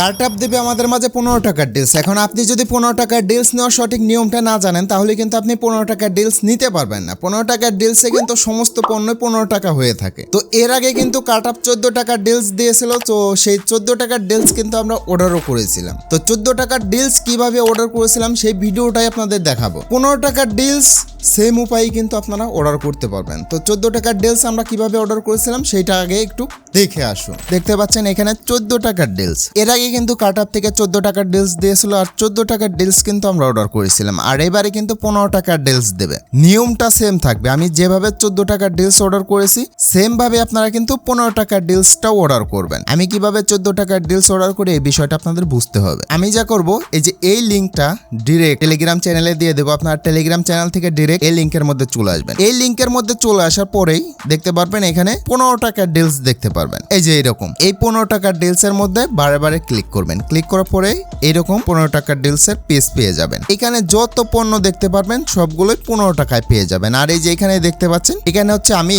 Cartap দেবে আমাদের মাঝে পনেরো টাকার ডিলস এখন আপনি যদি পনেরো টাকার ডিলস নেওয়ার সঠিক নিয়মটা না জানেন, তাহলে কিন্তু আপনি পনেরো টাকার ডিলস নিতে পারবেন না। পনেরো টাকার ডিলসে কিন্তু সমস্ত পণ্য পনেরো টাকা হয়ে থাকে। তো এর আগে কিন্তু কার্টাপ চোদ্দ টাকার ডিলস দিয়েছিল, তো সেই চোদ্দ টাকার ডিলস কিন্তু আমরা অর্ডারও করেছিলাম। তো চোদ্দ টাকার ডিলস কীভাবে অর্ডার করেছিলাম, সেই ভিডিওটাই আপনাদের দেখাবো। পনেরো টাকার ডিলস সেম উপায়ে কিন্তু আপনারা অর্ডার করতে পারবেন। তো চোদ্দ টাকার ডিলস আমরা কীভাবে অর্ডার করেছিলাম, সেইটা আগে একটু দেখে আসুন। দেখতে পাচ্ছেন এখানে চোদ্দ টাকার ডিলস এর আগে কিন্তু কাটার থেকে চোদ্দ টাকার ডিলস দিয়েছিল আর চোদ্দ টাকার ডিলস কিন্তু আমরা অর্ডার করেছিলাম। আর এবারে কিন্তু পনেরো টাকার ডিলস দেবে। নিয়মটা সেম থাকবে। আমি যেভাবে চোদ্দ টাকার ডিলস অর্ডার করেছি সেম ভাবে আপনারা কিন্তু পনেরো টাকার ডিলসটাও অর্ডার করবেন। আমি কীভাবে চোদ্দ টাকার ডিলস অর্ডার করি, এই বিষয়টা আপনাদের বুঝতে হবে। আমি যা করব, এই যে এই লিঙ্কটা ডিরেক্ট টেলিগ্রাম চ্যানেলে দিয়ে দেবো। আপনার টেলিগ্রাম চ্যানেল থেকে ডিরেক্ট এই লিঙ্কের মধ্যে চলে আসবেন। এই লিঙ্কের মধ্যে চলে আসার পরেই দেখতে পারবেন, এখানে পনেরো টাকার ডিলস দেখতে পারবেন। এই যে এরকম। এই পনেরো টাকার ডিলস এর মধ্যে বারে বারে ক্লিক করবেন। ক্লিক করার পরে এরকম পনেরো টাকার ডিলস এর পেজ পেয়ে যাবেন। এখানে যত পণ্য দেখতে পারবেন, সবগুলোই পনেরো টাকায় পেয়ে যাবেন। আর এই যে এখানে দেখতে পাচ্ছেন, এখানে হচ্ছে আমি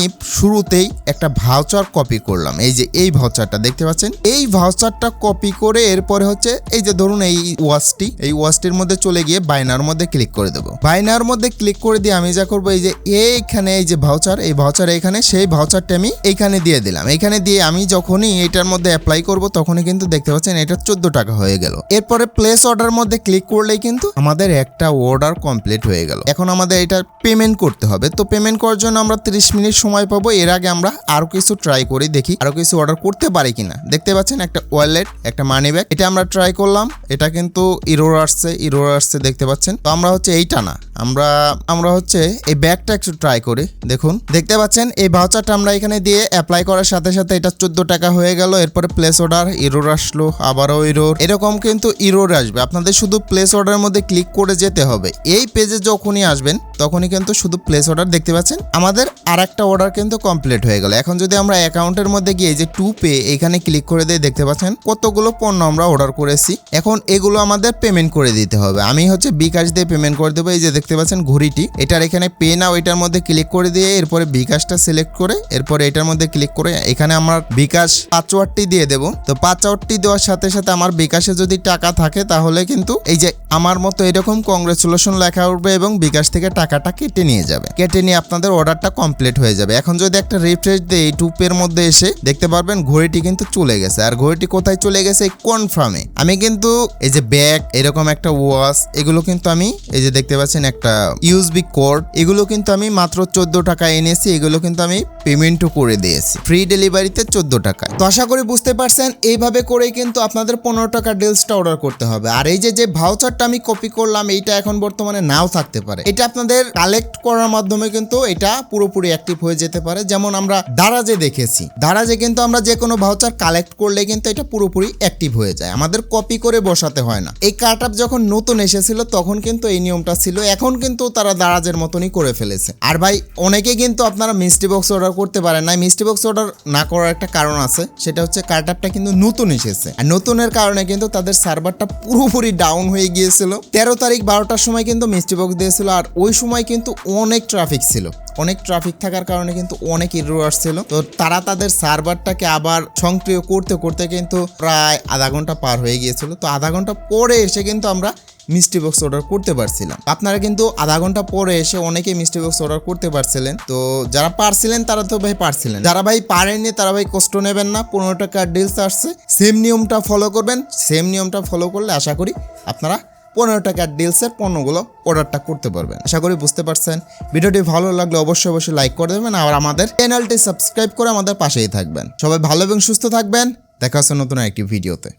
শুরুতেই একটা ভাউচার কপি করলাম। এই যে এই ভাউচারটা দেখতে পাচ্ছেন? এই ভাউচারটা কপি করে এরপরে হচ্ছে এই যে ধরুন এই ওয়াচটি, এই ওয়াচটির মধ্যে চলে গিয়ে বাইনার মধ্যে ক্লিক করে দেবো। বাইনার মধ্যে ক্লিক করে দিয়ে আমি যা করব, এই যে এইখানে এই যে ভাউচার এই ভাউচার এখানে সেই ভাউচারটা আমি এইখানে দিয়ে দিলাম। এখানে দিয়ে আমি যখনই এটার মধ্যে অ্যাপ্লাই করব, তখনই কিন্তু দেখতে পাচ্ছেন এটা চোদ্দ টাকা হয়ে গেল। এরপরে প্লেস অর্ডার মধ্যে ক্লিক করলেই কিন্তু আমাদের একটা অর্ডার কমপ্লিট হয়ে গেল। এখন আমাদের এটা পেমেন্ট করতে হবে। তো পেমেন্ট করার জন্য আমরা 30 মিনিট সময় পাবো। এর আগে আমরা আরও কিছু ট্রাই করি, দেখি আরও কিছু অর্ডার করতে পারি কিনা। দেখতে পাচ্ছেন একটা ওয়ালেট একটা মানি ব্যাগ এটা আমরা ট্রাই করলাম, এটা কিন্তু ইরোর আসছে ইরোর আসছে, দেখতে পাচ্ছেন। তো আমরা হচ্ছে এইটা না আমরা আমরা হচ্ছে এই ব্যাগটা একটু ট্রাই করি। দেখুন, দেখতে পাচ্ছেন, এই ভাউচারটা আমরা এখানে দিয়ে অ্যাপ্লাই করার সাথে সাথে এটা চোদ্দ টাকা হয়ে গেল। এরপরে প্লেস অর্ডার ইরোর আসলো, আবারও ইরোর এরকম কিন্তু ইরোর আসবে। আপনাদের শুধু প্লেস অর্ডারের মধ্যে ক্লিক করে যেতে হবে। এই পেজে যখনই আসবেন, তখনই কিন্তু শুধু প্লেস অর্ডার দেখতে পাচ্ছেন। আমাদের আর একটা অর্ডার কিন্তু কমপ্লিট হয়ে গেল। এখন যদি আমরা অ্যাকাউন্টের মধ্যে গিয়ে যে টু পে এখানে ক্লিক করে দিয়ে দেখতে পাচ্ছেন, কতগুলো পণ্য আমরা অর্ডার করেছি। এখন এগুলো আমাদের পেমেন্ট করে দিতে হবে। আমি হচ্ছে বিকাশ দিয়ে পেমেন্ট করে দেবো। এই যে দেখতে পাচ্ছেন ঘড়িটি। এটার এখানে পে নাও এটার মধ্যে ক্লিক করে দিয়ে এরপরে বিকাশটা সিলেক্ট করে এরপরে এটার মধ্যে ক্লিক করে এখানে আমার বিকাশ পাসওয়ার্ডটি দিয়ে দেবো। তো পাসওয়ার্ডটি দেওয়ার সাথে সাথে আমার বিকাশে যদি টাকা থাকে তাহলে কিন্তু এই যে আমার মতো এরকম কংগ্রেচুলেশন লেখা উঠবে এবং বিকাশ থেকে টাকাটা কেটে নিয়ে যাবে। কেটে নিয়ে আপনাদের অর্ডারটা কমপ্লিট হয়ে যাবে। এখন যদি একটা রিফ্রেশ দিই এই টুপের মধ্যে এসে দেখতে পারবেন ঘড়িটি কিন্তু চলে গেছে। আর ঘড়িটি কোথায় চলে গেছে? কনফার্মে আমি কিন্তু এই যে ব্যাগ এরকম একটা ওয়াচ এগুলো কিন্তু আমি এই যে দেখতে পাচ্ছেন একটা ইউএসবি কোড এগুলো কিন্তু আমি মাত্র চোদ্দ টাকা এনেছি, এগুলো কিন্তু আমি পেমেন্টও করে দিয়েছি। ফ্রি ডেলিভারিতে চোদ্দ টাকা তো আশা করি বুঝতে পারছেন, এইভাবে করেই কিন্তু আপনাদের পনেরো টাকা ডিলসটা অর্ডার করতে হবে। আর এই যে যে ভাউচারটা আমি কপি করলাম, এইটা এখন বর্তমানে নাও থাকতে পারে। এটা আপনাদের কালেক্ট করার মাধ্যমে কিন্তু এটা পুরোপুরি অ্যাক্টিভ হয়ে যেতে পারে। যেমন আমরা দারাজে দেখেছি। দারাজে কিন্তু আমরা যে কোনো ভাউচার কালেক্ট করলে কিন্তু এটা পুরোপুরি অ্যাক্টিভ হয়ে যায়। আমাদের কপি করে বসাতে হয় না। এই কার্ট যখন নতুন এসেছিল, তখন কিন্তু এই নিয়মটা ছিল। এখন কিন্তু তারা দারাজের মতনই করে ফেলেছে। আর ভাই, অনেকে কিন্তু আপনারা মিষ্টি বক্স অর্ডার করতে পারেন না মিষ্টি বক্স অর্ডার না করার একটা কারণ আছে, সেটা হচ্ছে কার্টআপটা কিন্তু নতুন এসেছে। আর নতুনের কারণে কিন্তু তাদের সার্ভারটা পুরোপুরি ডাউন হয়ে গিয়েছিল। তেরো তারিখ বারোটার সময় কিন্তু মিষ্টি বক্স দিয়েছিল, আর ওই সময় কিন্তু অনেক ট্রাফিক ছিল। অনেক ট্রাফিক থাকার কারণে কিন্তু অনেক ইরো আসছিল তো তারা তাদের সার্ভারটাকে আবার সক্রিয় করতে করতে কিন্তু প্রায় আধা ঘণ্টা পার হয়ে গিয়েছিল। তো আধা ঘণ্টা পরে এসে কিন্তু আমরা মিষ্টি বক্স অর্ডার করতে পারছিলাম। আপনারা কিন্তু আধা ঘণ্টা পরে এসে অনেকে মিষ্টি বক্স অর্ডার করতে পারছিলেন। তো যারা পারছিলেন, তারা তো ভাই পারছিলেন। যারা ভাই পারেননি, তারা ভাই কষ্ট নেবেন না। পনেরো টাকার ডিলস আসছে। সেম নিয়মটা ফলো করবেন। সেম নিয়মটা ফলো করলে আশা করি আপনারা পনেরো টাকার ডিলসের পণ্যগুলো অর্ডারটা করতে পারবেন। আশা করি বুঝতে পারছেন। ভিডিওটি ভালো লাগলে অবশ্যই অবশ্যই লাইক করে দেবেন। আর আমাদের চ্যানেলটি সাবস্ক্রাইব করে আমাদের পাশেই থাকবেন। সবাই ভালো এবং সুস্থ থাকবেন। দেখা হচ্ছে নতুন একটি ভিডিওতে